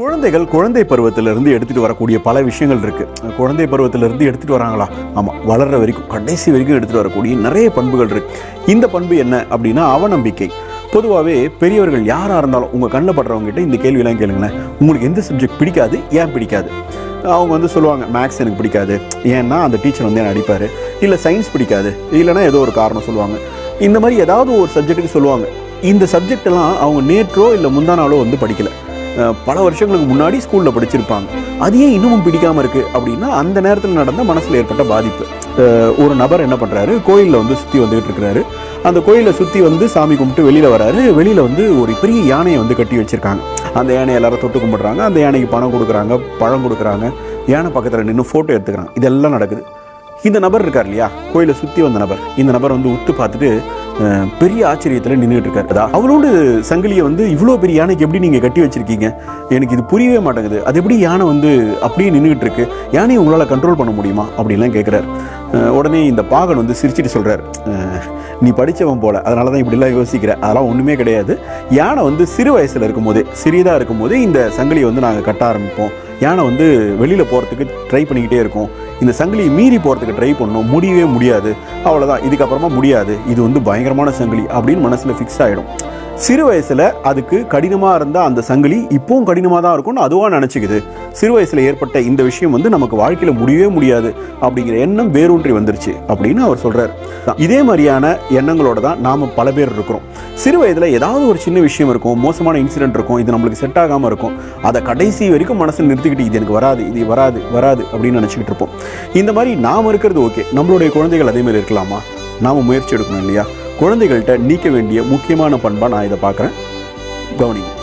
குழந்தைகள் குழந்தை பருவத்திலிருந்து எடுத்துகிட்டு வரக்கூடிய பல விஷயங்கள் இருக்குது குழந்தை பருவத்திலிருந்து எடுத்துகிட்டு வராங்களா? ஆமாம் வளர்ற வரைக்கும் கடைசி வரைக்கும் எடுத்துகிட்டு வரக்கூடிய நிறைய பண்புகள் இருக்குது இந்த பண்பு என்ன அப்படின்னா அவநம்பிக்கை. பொதுவாகவே பெரியவர்கள் யாராக இருந்தாலும் உங்கள் கண்ணில் படுறவங்ககிட்ட இந்த கேள்வியெல்லாம் கேளுங்களேன். உங்களுக்கு எந்த சப்ஜெக்ட் பிடிக்காது ஏன் பிடிக்காது? அவங்க வந்து சொல்லுவாங்க மேக்ஸ் எனக்கு பிடிக்காது. ஏன்னா அந்த டீச்சர் வந்து என்ன அடிப்பார். இல்லை சயின்ஸ் பிடிக்காது. இல்லைன்னா ஏதோ ஒரு காரணம் சொல்லுவாங்க. இந்த மாதிரி ஏதாவது ஒரு சப்ஜெக்ட்டுக்கு சொல்லுவாங்க. இந்த சப்ஜெக்டெல்லாம் அவங்க நேற்றோ இல்லை முந்தா நாளோ வந்து படிக்கலை. பல வருஷங்களுக்கு முன்னாடி ஸ்கூலில் படிச்சிருப்பாங்க. அது ஏன் இன்னமும் பிடிக்காம இருக்கு? அப்படின்னா அந்த நேரத்தில் நடந்த மனசில் ஏற்பட்ட பாதிப்பு. ஒரு நபர் என்ன பண்ணுறாரு கோயிலில் வந்து சுற்றி வந்துகிட்டு இருக்கிறாரு. அந்த கோயிலை சுற்றி வந்து சாமி கும்பிட்டு வெளியில் வராரு. வெளியில் வந்து ஒரு பெரிய யானையை வந்து கட்டி வச்சிருக்காங்க. அந்த யானையை எல்லாரும் தொட்டு கும்பிட்றாங்க. அந்த யானைக்கு பணம் கொடுக்குறாங்க பழம் கொடுக்குறாங்க. யானை பக்கத்தில் நின்று ஃபோட்டோ எடுத்துக்கிறாங்க இதெல்லாம் நடக்குது. இந்த நபர் இருக்கார் இல்லையா? கோயிலை சுற்றி வந்த நபர். இந்த நபர் வந்து உத்து பார்த்துட்டு பெரிய ஆச்சரியத்தில் நின்றுட்டு இருக்காரு. அதான் அவரோட சங்கிலியை வந்து இவ்வளோ பெரிய யானைக்கு எப்படி நீங்கள் கட்டி வச்சிருக்கீங்க? எனக்கு இது புரியவே மாட்டேங்குது. அது எப்படி யானை வந்து அப்படியே நின்றுட்டு இருக்கு? யானையை உங்களால் கண்ட்ரோல் பண்ண முடியுமா? அப்படின்லாம் கேட்குறாரு உடனே இந்த பாகன் வந்து சிரிச்சிட்டு சொல்கிறார் நீ படித்தவன் போல. அதனால தான் இப்படிலாம் யோசிக்கிற. அதெல்லாம் ஒன்றுமே கிடையாது. யானை வந்து சிறு வயசில் இருக்கும்போதே சிறியதாக இருக்கும்போதே இந்த சங்கிலியை வந்து நாங்கள் கட்ட ஆரம்பிப்போம். யானை வந்து வெளியில் போகிறதுக்கு ட்ரை பண்ணிக்கிட்டே இருக்கும். இந்த சங்கிலியை மீறி போகிறதுக்கு ட்ரை பண்ணோம் முடியவே முடியாது. அவ்வளோதான் இதுக்கப்புறமா முடியாது. இது வந்து பயங்கரமான சங்கிலி அப்படின்னு மனசில் ஃபிக்ஸ் ஆகிடும் சிறு வயசில் அதுக்கு கடினமாக இருந்த அந்த சங்கிலி இப்போவும் கடினமாக தான் இருக்கும்னு அதுவாக நினச்சிக்குது. சிறு வயசில் ஏற்பட்ட இந்த விஷயம் வந்து நமக்கு வாழ்க்கையில் முடியவே முடியாது அப்படிங்கிற எண்ணம் வேரூன்றி வந்துருச்சு அப்படின்னு அவர் சொல்கிறார் இதே மாதிரியான எண்ணங்களோட தான் நாம் பல பேர் இருக்கிறோம். சிறு வயதில் ஏதாவது ஒரு சின்ன விஷயம் இருக்கும் மோசமான இன்சிடென்ட் இருக்கும் இது நம்மளுக்கு செட் ஆகாமல் இருக்கும். அதை கடைசி வரைக்கும் மனசில் நிறுத்திக்கிட்டு இது எனக்கு வராது இது வராது வராது அப்படின்னு நினச்சிக்கிட்டு இருப்போம். இந்த மாதிரி நாம் இருக்கிறது ஓகே நம்மளுடைய குழந்தைகள் அதே மாதிரி இருக்கலாமா? நாம் முயற்சி எடுக்கணும் இல்லையா? குழந்தைகள்கிட்ட நீக்க வேண்டிய முக்கியமான பண்பாக நான் இதை பார்க்குறேன். கவனிங்க.